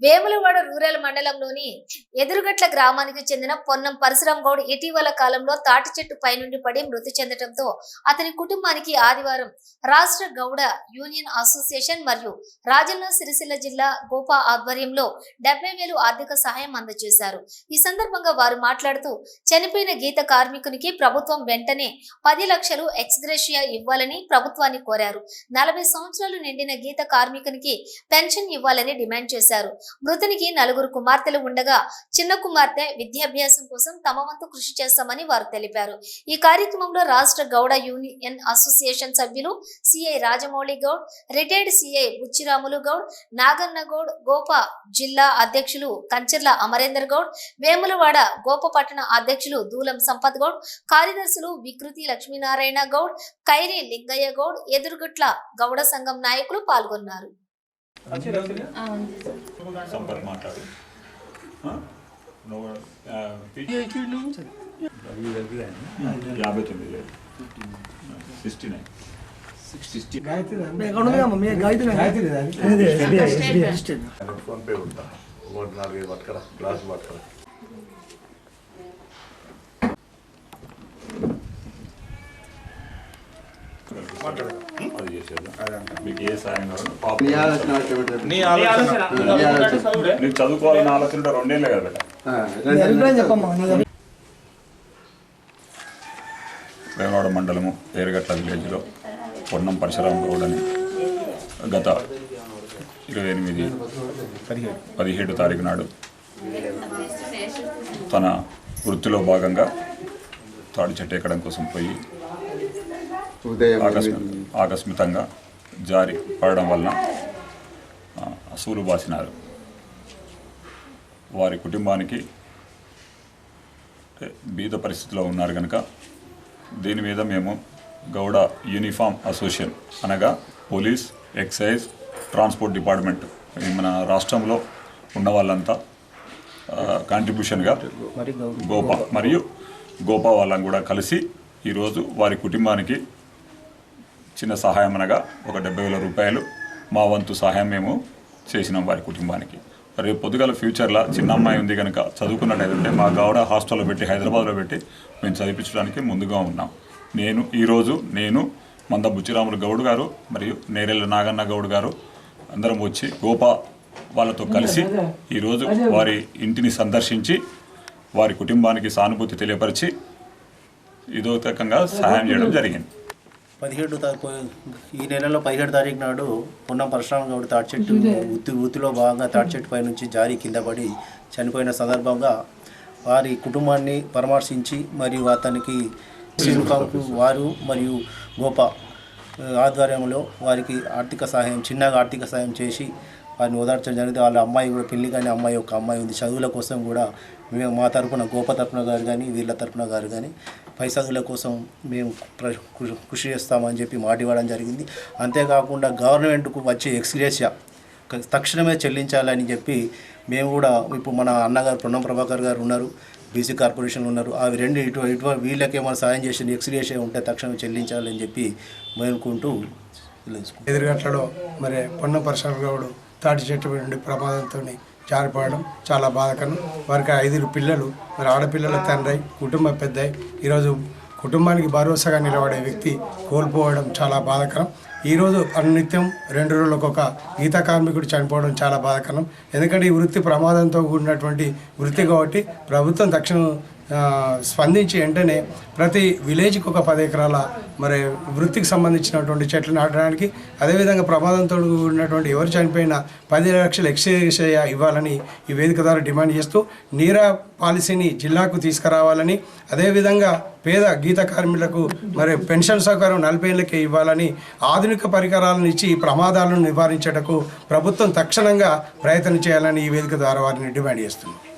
Vemulawada rural మండలంలోని ఎదురుగట్ల గ్రామానికి చెందిన పొన్నం పరశురాం గౌడ్ ఇటీవల కాలంలో తాటి చెట్టు పైనుండి పడి మృతి చెందడంతో అతని కుటుంబానికి ఆదివారం రాష్ట్ర గౌడ యూనియన్ అసోసియేషన్ మరియు రాజన్న సిరిసిల్ల జిల్లా గోపా ఆధ్వర్యంలో డెబ్బై వేలు ఆర్థిక సహాయం అందజేశారు. ఈ సందర్భంగా వారు మాట్లాడుతూ చనిపోయిన గీత కార్మికునికి ప్రభుత్వం వెంటనే పది లక్షలు ఎక్స్గ్రేషియా ఇవ్వాలని ప్రభుత్వాన్ని కోరారు. నలభై సంవత్సరాలు నిండిన గీత కార్మికునికి పెన్షన్ ఇవ్వాలని డిమాండ్ చేశారు. మృతునికి నలుగురు కుమార్తెలు ఉండగా చిన్న కుమార్తె విద్యాభ్యాసం కోసం తమ వంతు కృషి చేస్తామని వారు తెలిపారు. ఈ కార్యక్రమంలో రాష్ట్ర గౌడ యూనియన్ అసోసియేషన్ సభ్యులు CI Rajamouli Goud retired CI Buchiramulu Goud Naganna Goud గోప జిల్లా అధ్యక్షులు కంచర్ల అమరేందర్ గౌడ్ వేములవాడ గోపపట్టణ అధ్యక్షులు దూలం సంపత్ గౌడ్ కార్యదర్శులు వికృతి లక్ష్మీనారాయణ గౌడ్ కైరి లింగయ్య గౌడ్ ఎదురుగుట్ల గౌడ సంఘం నాయకులు పాల్గొన్నారు. సంపత్ మాట్లాడు. యాభై తొమ్మిది sixty nine. Sixty PhonePe ఉంటా ఒకటి నాలుగైదు పట్టుకరా. గ్లాస్ పట్టుకరా. అది చేసేది మీకు ఏ సాయం కావాలి పాప నీ ఆలోచన. వచ్చేటప్పుడు. నీ ఆలోచన. నీ ఆలోచన. నీకు చదువుకోవాలని ఆలోచన రెండేళ్ళే కదా రెండు- వేమవాడ మండలము ఏరగట్ల విలేజ్లో పొన్నం పరశురాం గౌడ్ అని గత ఇరవై ఎనిమిది పదిహేడు తారీఖు నాడు తన వృత్తిలో భాగంగా తాడి చెట్టు ఎక్కడం కోసం పోయి ఆకస్మితంగా జారి పడడం వలన ఆ, అసూలు బాసినారు. వారి కుటుంబానికి బీద పరిస్థితిలో ఉన్నారు కనుక దీని మీద మేము గౌడ యూనిఫామ్ అసోసియేషన్ అనగా పోలీస్ ఎక్సైజ్ ట్రాన్స్పోర్ట్ డిపార్ట్మెంట్ మన రాష్ట్రంలో ఉన్న వాళ్ళంతా కాంట్రిబ్యూషన్గా గోపా మరియు గోపా వాళ్ళని కూడా కలిసి ఈరోజు వారి కుటుంబానికి చిన్న సహాయం అనగా ఒక డెబ్బై వేల రూపాయలు మా వంతు సహాయం మేము చేసినాం వారి కుటుంబానికి. రేపు పొద్దుగల ఫ్యూచర్లో చిన్న అమ్మాయి ఉంది కనుక చదువుకున్నట్టయితే మా గౌడ హాస్టల్లో పెట్టి హైదరాబాద్లో పెట్టి మేము చదివించడానికి ముందుగా ఉన్నాం. నేను ఈరోజు నేను మంద బుచ్చిరాములు గౌడ్ గారు మరియు నేరెళ్ళ నాగన్న గౌడ్ గారు అందరం వచ్చి గోపా వాళ్ళతో కలిసి ఈరోజు వారి ఇంటిని సందర్శించి వారి కుటుంబానికి సానుభూతి తెలియపరిచి ఇదోతకంగా సహాయం చేయడం జరిగింది. పదిహేడు తారీఖు ఈ నెలలో పదిహేడు తారీఖు నాడు పొన్నం పరశురామ గౌడ్ తాటి చెట్టు వృత్తి వృత్తిలో భాగంగా తాటి చెట్టు పై నుంచి జారి కింద పడి చనిపోయిన సందర్భంగా వారి కుటుంబాన్ని పరామర్శించి మరియు అతనికి యూనిఫామ్కు వారు మరియు గోప ఆధ్వర్యంలో వారికి ఆర్థిక సహాయం చిన్నగా ఆర్థిక సహాయం చేసి వారిని ఓదార్చడం జరిగింది. వాళ్ళ అమ్మాయి కూడా పెళ్ళి కానీ అమ్మాయి ఒక అమ్మాయి ఉంది. చదువుల కోసం కూడా మేము మా తరపున గోప తరపున గారు కానీ వీళ్ళ తరపున గారు కానీ పై కోసం మేము కృషి చేస్తామని చెప్పి మాట ఇవ్వడం జరిగింది. అంతేకాకుండా గవర్నమెంట్కు వచ్చే ఎక్స్గ్రేషియా తక్షణమే చెల్లించాలని చెప్పి మేము కూడా ఇప్పుడు మన అన్నగారు పొన్నం ప్రభాకర్ గారు ఉన్నారు బీసీ కార్పొరేషన్లు ఉన్నారు. అవి రెండు ఇటు ఇటు వీళ్ళకి ఏమైనా సాయం చేసి ఎక్స్గ్రేషియా ఉంటే తక్షణమే చెల్లించాలని చెప్పి మేలుకుంటూ తెలుసుకుంటాం ఎదురుగట్లలో మరి పన్ను పరశురామ గౌడు తాటి చెట్టు నుండి ప్రమాదంతో జారిపోవడం చాలా బాధాకరం. వారికి ఐదుగురు పిల్లలు మరి ఆడపిల్లల తండ్రి కుటుంబ పెద్ద ఈరోజు కుటుంబానికి భరోసాగా నిలబడే వ్యక్తి కోల్పోవడం చాలా బాధాకరం. ఈరోజు అనునిత్యం రెండు రోజులకు ఒక గీత కార్మికుడు చనిపోవడం చాలా బాధాకరం. ఎందుకంటే ఈ వృత్తి ప్రమాదంతో కూడినటువంటి వృత్తి కాబట్టి ప్రభుత్వం తక్షణం స్పందించి వెంటనే ప్రతి విలేజ్కి ఒక పది ఎకరాల మరి వృత్తికి సంబంధించినటువంటి చెట్లు నాటడానికి అదేవిధంగా ప్రమాదంతో ఉన్నటువంటి ఎవరు చనిపోయినా పది లక్షలు ఎక్సైజ్ ఇవ్వాలని ఈ వేదిక ద్వారా డిమాండ్ చేస్తూ నీరా పాలసీని జిల్లాకు తీసుకురావాలని అదేవిధంగా పేద గీత కార్మికులకు మరి పెన్షన్ సౌకర్యం నలభై ఏళ్ళకే ఇవ్వాలని ఆధునిక పరికరాలను ఇచ్చి ఈ ప్రమాదాలను నివారించటకు ప్రభుత్వం తక్షణంగా ప్రయత్నం చేయాలని ఈ వేదిక ద్వారా వారిని డిమాండ్ చేస్తున్నాం.